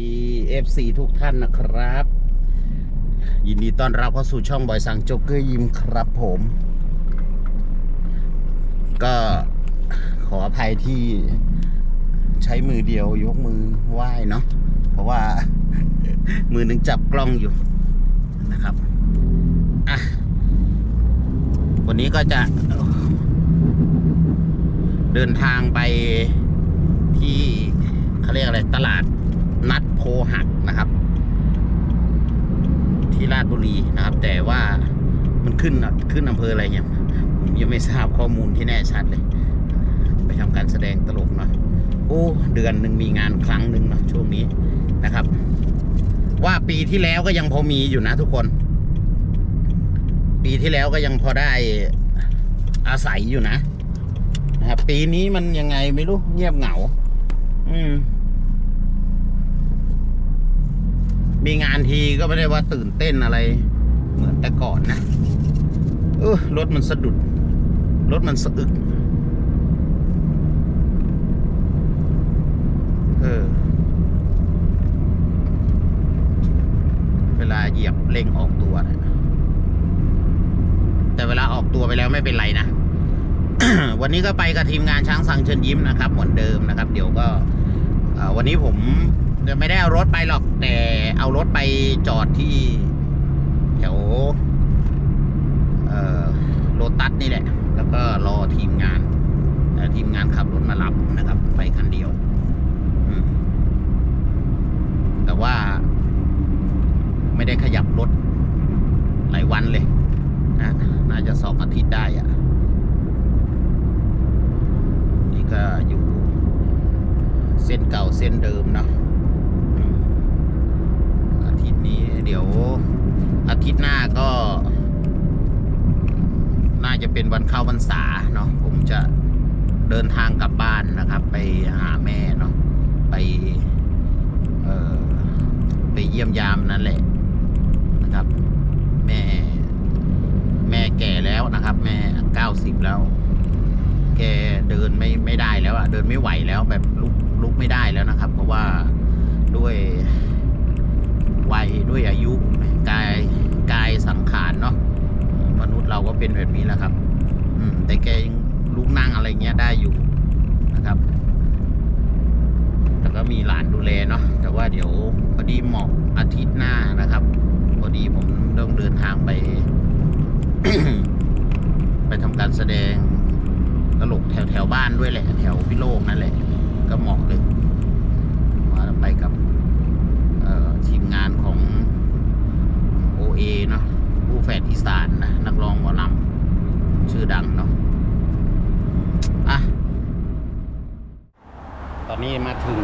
ดี FC ทุกท่านนะครับ ยินดีต้อนรับเข้าสู่ช่องบอยสังโจ๊กเกอร์ยิมครับผม ก็ขออภัยที่ใช้มือเดียวยกมือไหว้เนาะเพราะว่ามือหนึ่งจับกล้องอยู่นะครับอะวันนี้ก็จะเดินทางไปที่เขาเรียกอะไรตลาด นัดโพหักนะครับ ที่ราชบุรีนะครับ แต่ว่ามันขึ้นขึ้นอำเภออะไรเนี่ยผมยังไม่ทราบข้อมูลที่แน่ชัดเลย ไปทำการแสดงตลกเนาะโอ้เดือนหนึ่งมีงานครั้งหนึ่งนะช่วงนี้นะครับ ว่าปีที่แล้วก็ยังพอมีอยู่นะทุกคน ปีที่แล้วก็ยังพอได้อาศัยอยู่นะนะครับปีนี้มันยังไงไม่รู้เงียบเหงา อืม มีงานทีก็ไม่ได้ว่าตื่นเต้นอะไร เหมือนแต่ก่อนนะเออรถมันสะดุด รถมันสะอึก เออ เวลาเหยียบเร่งออกตัวนะแต่เวลาออกตัวไปแล้วไม่เป็นไรนะ วันนี้ก็ไปกับทีมงานช้างสังเชิญยิ้มนะครับ เหมือนเดิมนะครับ เดี๋ยวก็วันนี้ผม ไม่ได้เอารถไปหรอก แต่เอารถไปจอดที่แถวโลตัสนี่แหละ แล้วก็รอทีมงานเอ่ทีมงานขับรถมารับนะครับ ไปคันเดียวแต่ว่าไม่ได้ขยับรถหลายวันเลยนะน่าจะสองอาทิตย์ได้อะนี่ก็อยู่เส้นเก่าเส้นเดิมเนาะ นี้เดี๋ยวอาทิตย์หน้าก็ น่าจะเป็นวันเข้าพรรษาเนาะผมจะเดินทางกลับบ้านนะครับ ไปหาแม่เนาะไปเออไปเยี่ยมยามนั่นแหละนะครับ แม่ แม่แก่แล้วนะครับ แม่เก้าสิบแล้ว แกเดินไม่ไม่ได้แล้วอะเดินไม่ไหวแล้วแบบลุกลุกไม่ได้แล้วนะครับ เพราะว่าด้วย วัยด้วยอายุกายกายสังขารเนาะมนุษย์เราก็เป็นแบบนี้แหละครับ อืม แต่แกยังลุกนั่งอะไรเงี้ยได้อยู่นะครับ แต่ก็มีหลานดูแลเนาะแต่ว่าเดี๋ยวพอดีเหมาะอาทิตย์หน้านะครับพอดีผมต้องเดินทางไป ไปทำการแสดงตลกแถวแถวบ้านด้วยแหละ แถวพิโลกนั่นแหละ ก็เหมาะเลยมาไปกับทีมงาน ขอเนาะผู้แฝดอีสานนะนักร้องหมอลำชื่อดังเนาะอะตอนนี้มาถึง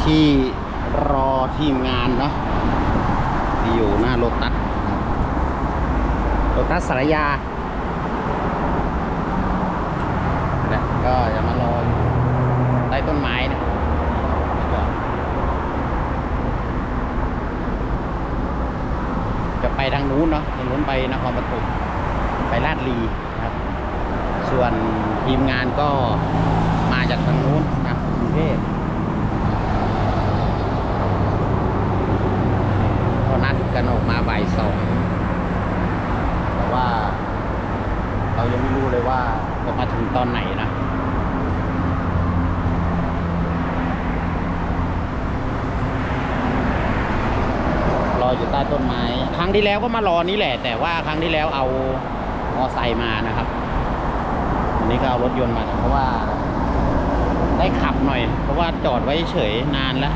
ที่รอทีมงานเนาะที่อยู่หน้าโลตัสนะครับโลตัสสารยานะก็จะมารออยู่ใต้ต้นไม้นะแล้วก็จะ ไปทางนู้นเนาะทางนู้นไปนครปฐมไปลาดลีครับ ส่วนทีมงานก็มาจากทางนู้นนะกรุงเทพก็นัดกันออกมาบ่ายสองแต่ว่า เรายังไม่รู้เลยว่าจะมาถึงตอนไหนนะ ร ออยู่ใต้ต้นไม้ ครั้งที่แล้วก็มารอนี้แหละ แต่ว่าครั้งที่แล้วเอามอไซค์มานะครับวันนี้ก็เอารถยนต์มาเพราะว่า ได้ขับหน่อย เพราะว่าจอดไว้เฉยนานแล้ว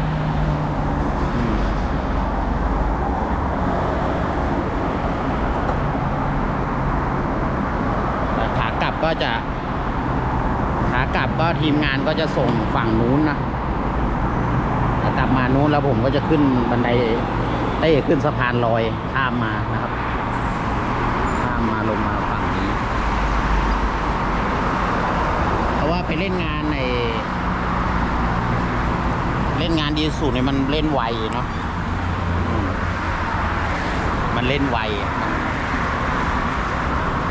ขากลับก็จะ ขากลับก็ทีมงานก็จะส่งฝั่งนู้นนะกลับมานู้นแล้วผมก็จะขึ้นบันได เต้ขึ้นสะพานลอยข้ามมานะครับข้ามมาลงมาฝั่งนี้ เพราะว่าไปเล่นงานใน เล่นงานดีสุดเนี่ยมันเล่นไวเนาะมันเล่นไว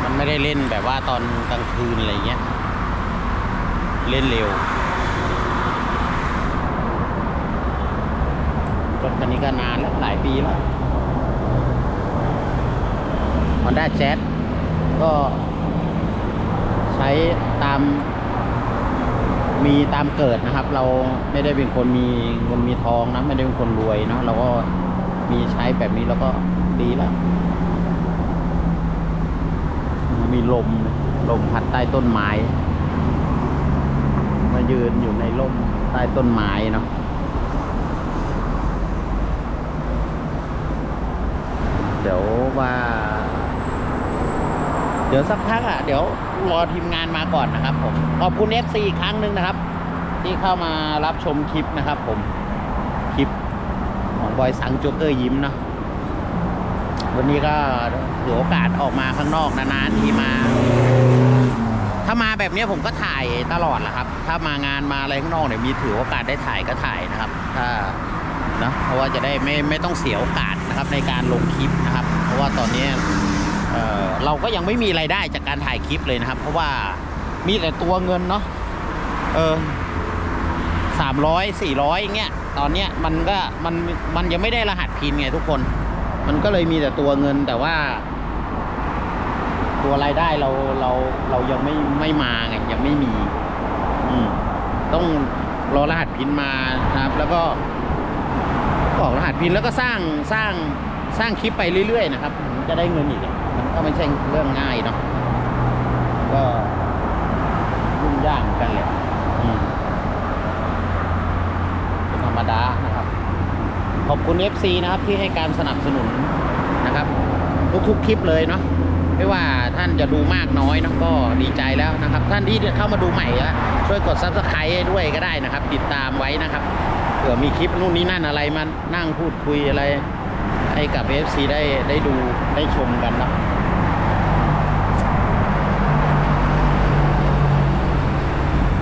มันไม่ได้เล่นแบบว่าตอนกลางคืนอะไรเงี้ย เล่นเร็ว รถคันนี้ก็นานแล้วหลายปีแล้ว Honda Jazz ก็ใช้ตามมีตามเกิดนะครับ เราไม่ได้เป็นคนมีเงินมีทองนะ ไม่ได้เป็นคนรวยเนาะเราก็มีใช้แบบนี้แล้วก็ดีแล้ว มีลมลมพัดใต้ต้นไม้ มายืนอยู่ในร่มใต้ต้นไม้เนาะ เดี๋ยวว่า เดี๋ยวสักพักอะ เดี๋ยวรอทีมงานมาก่อนนะครับ ผม ขอบคุณ FC อีกครั้งหนึ่งนะครับ ที่เข้ามารับชมคลิปนะครับ ผม คลิปของบอยสังโจ๊กเกอร์ยิ้มเนาะ วันนี้ก็ถือโอกาสออกมาข้างนอกนานๆทีมา ถ้ามาแบบนี้ผมก็ถ่ายตลอดแหละครับ ถ้ามางานมาอะไรข้างนอกเนี่ยมีถือโอกาสได้ถ่ายก็ถ่ายนะครับ ถ้า นะเพราะว่าจะได้ไม่ไม่ต้องเสียโอกาสนะครับในการลงคลิปนะครับ เพราะว่าตอนนี้เเราก็ยังไม่มีไรายได้จากการถ่ายคลิปเลยนะครับ เพราะว่ามีแต่ตัวเงินเนาะเออสามร้อยสี่ร้อยอย่างเงี้ยตอนเนี้ยมันก็มันมันยังไม่ได้รหัสพินไงทุกคน มันก็เลยมีแต่ตัวเงินแต่ว่า ตัวรายได้เราเราเรายังไม่ไม่มาไงยังไม่มี อืมต้องรอรหัสพินมานะครับ แล้วก็ ออกรหัสพินแล้วก็สร้างสร้างสร้างคลิปไปเรื่อยๆนะครับมันจะได้เงินอีกมันก็ไม่ใช่เรื่องง่ายเนาะก็ยุ่งยากกันแหละอืมเป็นธรรมดานะครับ ขอบคุณ FC นะครับที่ให้การสนับสนุนนะครับ ทุกๆคลิปเลยเนาะ ไม่ว่าท่านจะดูมากน้อยนะก็ดีใจแล้วนะครับ ท่านที่เข้ามาดูใหม่ก็ช่วยกด subscribe ด้วยก็ได้นะครับ ติดตามไว้นะครับเผื่อมีคลิปนู่นนี่นั่นอะไรมานั่งพูดคุยอะไร ให้กับ FC ได้ได้ดูได้ชมกันนะ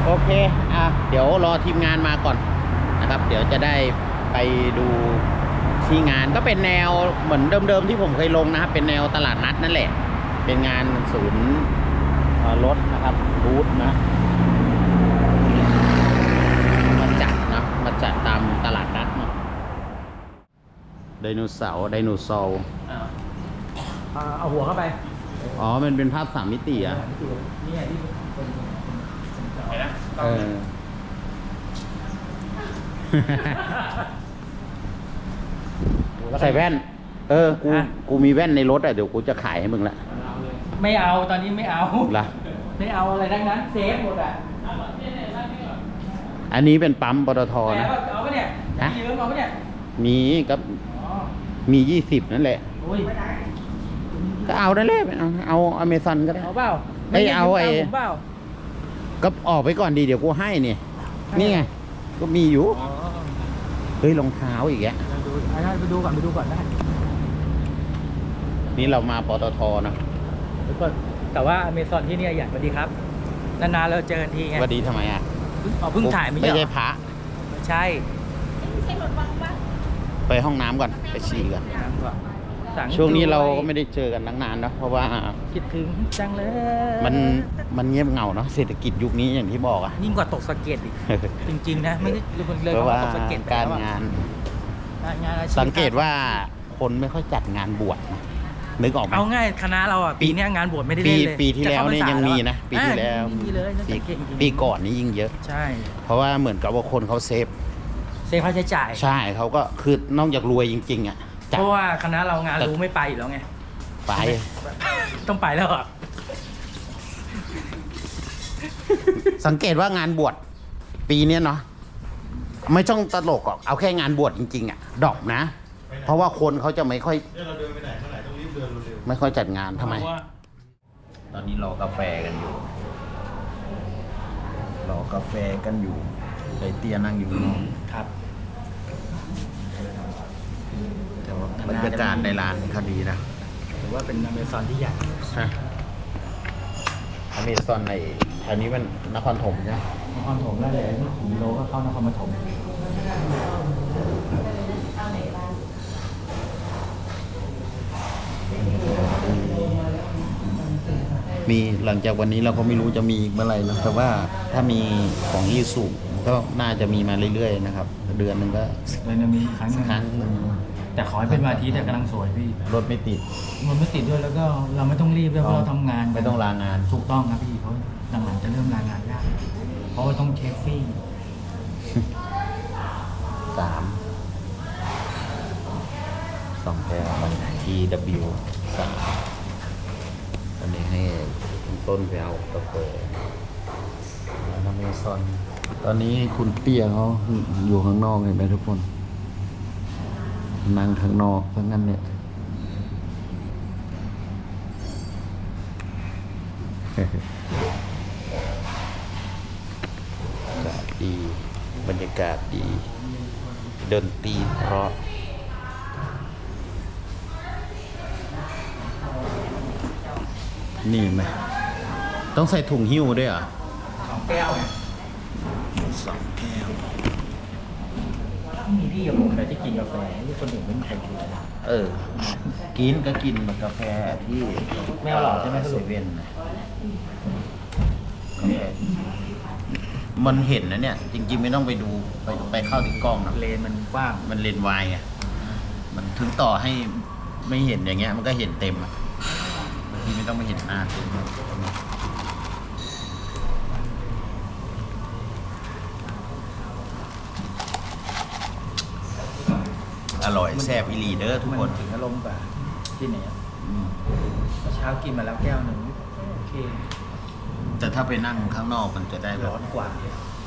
โอเคอะเดี๋ยวรอทีมงานมาก่อนนะครับ เดี๋ยวจะได้ไปดูที่งานก็เป็นแนวเหมือนเดิมๆที่ผมเคยลงนะครับ เป็นแนวตลาดนัดนั่นแหละ เป็นงานศูนย์เอ่อรถนะครับบูธนะมาจัดนะมาจัดตามตลาดนัดเนาะไดโนเสาร์ไดโนเสาร์อ่าเอาหัวเข้าไป อ๋อ มันเป็นภาพสามมิติอะนี่ไงที่เป็นเห็นนะเออใส่แว่น เออ กู กูมีแว่นในรถอะ เดี๋ยวกูจะขายให้มึงละ ไม่เอาตอนนี้ไม่เอาละไม่เอาอะไรทั้งนั้นเซฟหมดอะอันนี้เป็นปั๊มปตทแต่นะว่าเอาปะเนี่ยฮะยืมเอาปะเนี่ยมีกับอ๋อมียี่สิบนั่นแหละโอ้ยก็เอาได้เลยเอาเอาอเมซอนก็ได้เอาเปล่าเอ้ยเอาไอ้ยืมตังค์ผมเปล่าก็ออกไปก่อนดีเดี๋ยวกูให้นี่ให้นี่ไงก็มีอยู่อ๋อเฮ้ยรองเท้าอีกแยะไปดูอะได้ไปดูก่อนไปดูก่อนได้นี่เรามาปตทนะ แล้วก็แต่ว่าอเมซอนที่เนี่ยอยากสวัสดีครับ นานๆเราเจอกันทีไงสวัสดีทำไมอะเพิ่งอ๋อเพิ่งถ่ายไม่ไม่ใช่เหรใช่อพระไม่ใช่ไปห้องน้ำก่อนไปฉี่ก่อนสั่ช่วงนี้เราก็ไม่ไม่ได้เจอกันตั้งนานเนอะเพราะว่าคิดถึงจังเลยมันมันเงียบเหงาเนาะเศรษฐกิจยุคนี้อย่างที่บอกอะยิ่งกว่าตกสะเก็ดอีก จริง ๆ นะ ไม่ได้เลยเพราะว่าตกสะเก็ดไปการแล้วอะงานการงานอชีพสังเกตว่าคนไม่ค่อยจัดงานบวชนะ นึกออกไหม เอาง่ายคณะเราอะปี ปีเนี้ยงานบวชไม่ได้ปีเล่นเลยปีที่แล้วเนี่ยจะยังเข้าพรรษามีแวนะ ปีที่แล้วอ่ามีเลยน่าปีจะเก่งจริงปีก่อนนี่ยิ่งเยอะ ใช่เพราะว่าเหมือนกับว่าคนเขาเซฟ เซฟค่าใช้จ่าย ใช่เขาก็คือนอกจากรวยจริง ๆ อะจัดเพราะว่าคณะเรางานแต่รู้ไม่ไปอยู่แล้วไง ไป ต้องไปแล้วอะสังเกตว่างานบวชปีเนี้ยเนาะไม่ต้องตลกหรอกเอาแค่งานบวชจริง ๆ อะดอกนะ เพราะว่าคนเขาจะไม่ค่อย เนี่ยเราเดินไปไหน ไม่ค่อยจัดงานทำไมเพราะว่าตอนนี้รอกาแฟกันอยู่ รอกาแฟกันอยู่ไอเตียนั่งอยู่ข้างนอกครับแต่ว่าบรรยากาศในร้านเขาดีนะถือว่าเป็นอเมซอนที่ใหญ่ฮะอเมซอนในแถวนี้มันนครถมใช่ไหมนครถมได้เลยนี่ถึงโลก็เข้านครปฐม มีหลังจากวันนี้เราก็ไม่รู้จะมีอีกเมื่อไหร่นะแต่ว่าถ้ามีของยี่สุผก็น่าจะมีมาเรื่อยๆนะครับ เดือนหนึ่งก็เลยจะมีครั้งหสันึ่กงครั้งหนึ่งแต่ขอให้เป็นวันอาทิตย์แต่กำลังสวยพี่รถไม่ติด มันไม่ติดด้วยแล้วก็เราไม่ต้องรีบด้วยเพราะเราทำงานไม่ต้องลางาน ถูกต้องครับพี่เพราะหลังๆจะเริ่มลางานยากเพราะว่าต้องเช็คฟรี่ สามสองแก้วมัน TW สามอันนี้ให้คุณ ต้นไปเอากาแฟแล้วน้ำเมซอน ตอนนี้คุณเตี้ยเขาอยู่ข้างนอกเห็นไหมทุกคน นั่งข้างนอกเพราะงั้นเนี่ยอากาศดี บรรยากาศดี ดนตรีเพราะนี่ไหม ต้องใส่ถุงหิ้วด้วยเหรอสองแก้วไงสองแก้วมีพี่กับผมแต่ที่กินกาแฟที่คนอื่นไม่มีใครกินเลยเออ กินก็กินแบบกาแฟที่ไม่เอาหรอกใช่ไหมสเซรุปเว่นนะกาแฟมันเห็นนะเนี่ย จริงๆไม่ต้องไปดูไปไปเข้าที่กล้องนะเลนมันกว้างมันเลนส์วายไงมันถึงต่อให้ไม่เห็นอย่างเงี้ย มันก็เห็นเต็มอะบางทีไม่ต้องไปเห็นหน้าเต็ม อร่อยแซ่บอีหลีเด้อทุกคนถึงอารมณ์กว่าที่ไหนอะอืมเมื่อเช้ากินมาแล้วแก้วหนึ่งโอเคแต่ถ้าไปนั่งข้างนอกมันจะได้แบบร้อนกว่า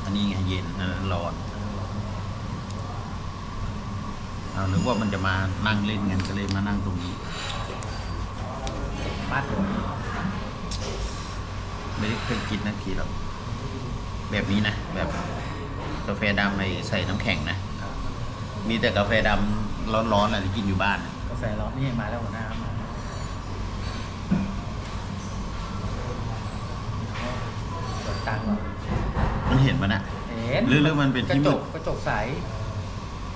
อันนี้ไงเย็นอันนั้นร้อนเอานึกว่ามันจะมานั่งเล่นกันก็เลยมานั่งตรงนี้ ปัดเลยไม่ได้เคยกินนะทีหรอกแบบนี้นะ แบบกาแฟดำไอ้ใส่น้ำแข็งนะ มีแต่กาแฟดำ ร้อนๆอะไรที่กินอยู่บ้านน่ะกาแฟร้อนนี่มาแล้วหัวหน้ามาเปิดตังค์ก่อนมันเห็นมันอะ เห็นหรือหรือมันเป็นที่กระจมืกดกระจกใส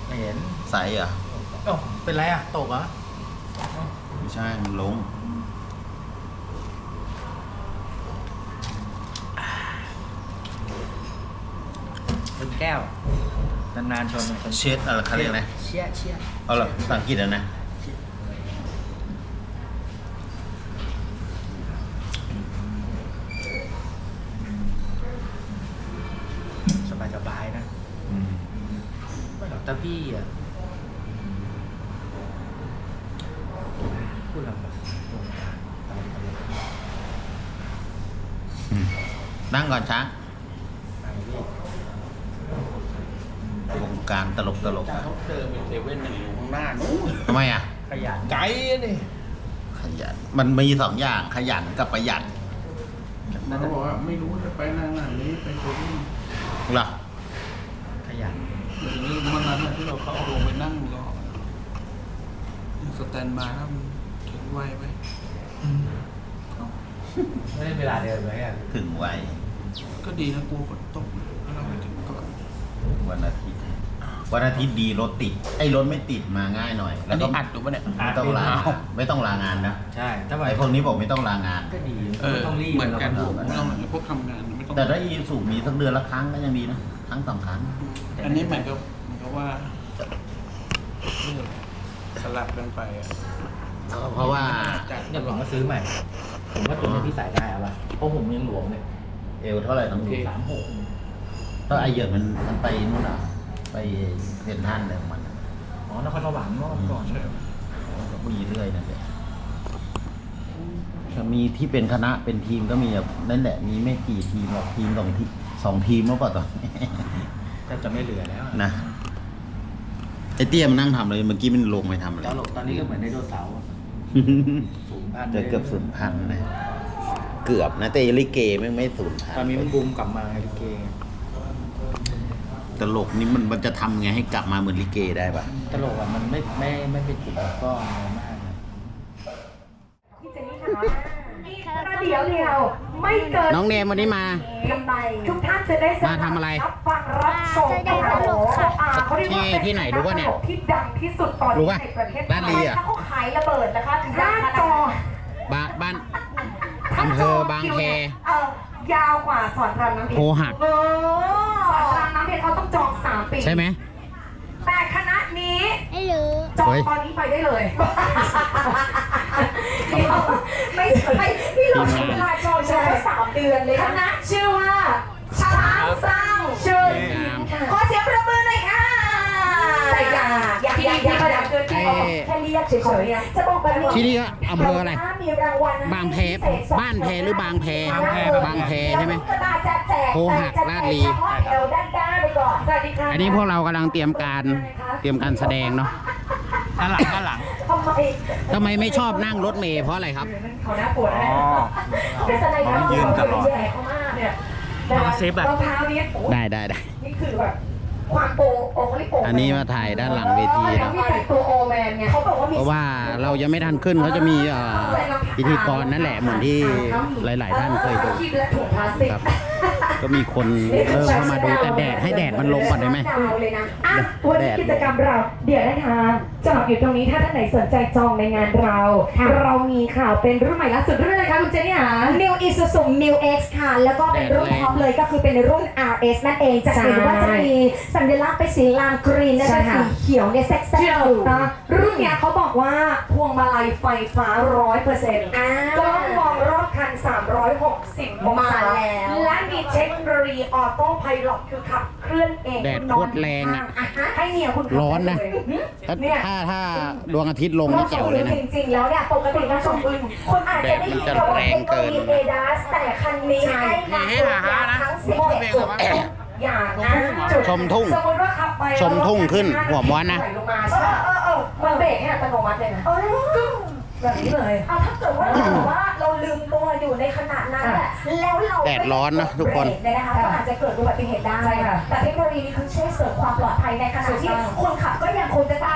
ไม่เห็นใสเหรอะเอ้าเป็นไรอะ ตกเหรอไม่ใช่มันลง เป็นแก้ว นานๆชนชนเช็ดอะไรเขาเรียกนะเชี่ยเชี่ยเอาเหรอภาษาอังกฤษอะนะสบายสบายๆนะอืมไม่หรอกแต่พี่อะพูดลำบากวงการตามตลกอืมนั่งก่อนช้าง ตามพี่ วงการตลกตลกๆอะเขาเดินเป็นเซเว่นอยู่ข้างหน้านู้นทำไมอะ ขยันไกลนี่ขยัน มันมีสองอย่างขยันกับประหยัดเขาบอกว่าไม่รู้จะไปทางไหนไปตรงนี้เหรอขยันเหมือนนี้วันนั้นน่ะที่เราเข้าลงไปนั่งรอสแตนบายแล้วมันถึงไวไหมไม่ได้เวลาเดินเลยอะถึงไวก็ดีนะกลัวฝนตกถ้าเราไปถึงก่อน วันอาทิตย์ วันอาทิตย์ดีรถติด ไอ้รถไม่ติดมาง่ายหน่อยอัแล้นวก็นี้อัดอยู่ปะเนี่ย ไม่ต้องลางานไม่ต้องลางานนะใช่ ถ้าไปไอ้พวกนี้บอกไม่ต้องลางาน ก็ดีเออ ไม่ต้องรีบเหมือนกันราพวกก็เราพวกทำงานไม่ต้อง แต่ถ้าอีสูมีสักเดือนละครั้งก็ยังดีนะครั้งสองครั้ง อันนี้เหมือนกับเหมือนกับว่าสลับกันไปอะเพราะว่าจัดเดี๋ยวผมก็ซื้อใหม่ ผมว่าตัวนี้พี่ใส่ได้อะวะเพราะผมยังหลวมเลยเอวเท่าไหร่ต้องดู สามหก ก็ไอเหยอะมันมันไปนู่นอะ ไปเซ็นทรันอะไรของมันอะอ๋อนครสวรรค์เมื่อวันก่อนใช่ก็มีเรื่อยนั่นแหละถ้ามีที่เป็นคณะเป็นทีมก็มีแบบนั่นแหละมีไม่กี่ทีมหรอกทีมสองทีสองทีมเมื่อก่อนตอนนี้ แทบจะไม่เหลือแล้วอะนะ ไอเตี้ยมันนั่งทำเลยเมื่อกี้มันลงไปทำอะไร ตลกตอนนี้ก็เหมือนไดโนเสาร์อะสูงพันเจอเกือบศูนย์พันนะ เกือบนะแต่ลิเกไม่งไม่ศูนย์พันตอนนี้มันบูมกลับมาไงลิเก ตลกนี่มันมันจะทำไงให้กลับมาเหมือนลิเกได้ปะตลกอะมันไม่ไม่ไม่เป็นจุดก้อนอะไรมากอะพี่เจนนี่คะประเดี๋ยวเดียวไม่เกินน้องเนมวันนี้มากำไรทุกท่านจะได้สมาทำอะไรรับฟังรับชมจะได้ตลกค่ะอ่าเขาเรียกว่าที่เป็นที่ไหนรู้ปะเนี่ยตลกที่ดังที่สุดตอนรู้นี้ปะในประเทศไทลาดลียอะ ถ้าเขาขายระเบิดนะคะหน้าจอ บ้านบ้านอำเภอบางแค เออ ยาวกว่าสอนรามน้ำเพชโพรหักเออสอนรามน้ำเพชรเขาต้องจองสามปีใช่ไหม แต่คณะนี้ ไม่รู้ จองเฮ้ย ตอนนี้ไปได้เลยเดี๋ยวไม่ใช่พี่หลงใช้เวลาจองใช้แค่สามเดือนเลยคณะชื่อว่าช้างสร้างเชิญยิ้มค่ะขอเสียงประมือหน่อยค่ะแต่ อย่าอย่าอย่าอย่าอย่าเกินที่เขาแค่เรียกเฉยๆเนี่ยจะบอกแบบนี้ที่นี่ก็อำเภออะไรถ้ามีรางวัลนะคะบางแพบ้านแพหรือบางแพบางแพบางแพใช่ไหมกระดาษจะแจกโพหักลาดลีเฉพาะแถวด้านๆไปก่อนสวัสดีค่ะอันนี้พวกเรากำลังเตรียมการเตรียมการแสดงเนาะด้านหลังด้านหลังทำไมทำไมไม่ชอบนั่งรถเมล์เพราะอะไรครับเขาหน้าปวดนะอ๋อเป็นสไลเดอร์ยืนตลอดใหญ่เขามากเนี่ยเอาเซฟอะรองเท้านี้โอ้ได้ได้ได้นี่คือแบบ ความโปรโอเขาเรียกโปรอันนี้มาถ่ายด้านหลังเวทีนะมีแต่ตัวโอแมนไงเขาบอกว่ามี เพราะว่าเรายังไม่ทันขึ้นเขาจะมีเอ่อพิธีกรนั่นแหละเหมือนที่หลาย ๆ ท่านเคยดูคีบและถุงพลาสติก ครับ ก็มีคนเริ่มเข้ามาดูแต่แดดให้แดดมันลงก่อนได้ไหม ดาวเลยนะอะวันแดนี้ดกิจกรรมเรา เดี๋ยวนะคะจอดอยู่ตรงนี้ถ้าท่านไหนสนใจจองในงานเรา เรามีข่าวเป็นรุ่นใหม่ล่าสุดรุ่นอะไรคะคุณเจนี่หา New Isuzu New X ค่ะ แล้วก็เป็นรุ่นแดดแรง ท็อปเลยก็คือเป็นรุ่น RS นั่นเอง จะเห็นว่าจะมีสัญลักษณ์เป็นสีลามกรีนและใช่ก็ค่ะ สีเขียวเนี่ยแทรกแซเชื่องอยู่นะรุ่นเนี้ยเขาบอกว่าพวงมาลัยไฟฟ้าร้อยเปอร์เซ็นต์อ่ากล้องมองรอบคัน 360องมาศาแล้ว และมีเทคโนโลยีออโต้ไพลอตคือขับเคลื่อนเองแดดโคตรแรงอะอะฮะให้เนี่ยคุณขับร้อนนะได้เลยถ้าเนี่ย ถ้าถ้าดวงอาทิตย์ลงนี่แจ๋วเลยนะ จริงๆ แล้วเนี่ยปกตินะชมอื่นคนอาจจะได้ยินแดดมันจะแรงเกินเอดาสแต่คันนี้ให้มาตัวอย่างทั้งสิบเอ็ดจุดอย่างนะจุดชมทุ่งสมมติว่าขับไปชมทุ่งขึ้นหัวม้วนนะไหลลงมาใช่ไหมเออเออมันเบรกให้อัตโนมัติเลยนะเออ แบบนี้เลย เอาถ้าเกิดว่าเราแบบว่าเราลืมตัวอยู่ในขณะนั้นแหละแล้วเราแดดร้อนนะทุกคนเบรเนี่ยนะคะก็อาจจะเกิดอุบัติเหตุได้ ใช่ค่ะ แต่เทคโนโลยีนี้คือช่วยเสริมความปลอดภัยในขณะที่ถูกต้องคนขับก็ยังคงจะได้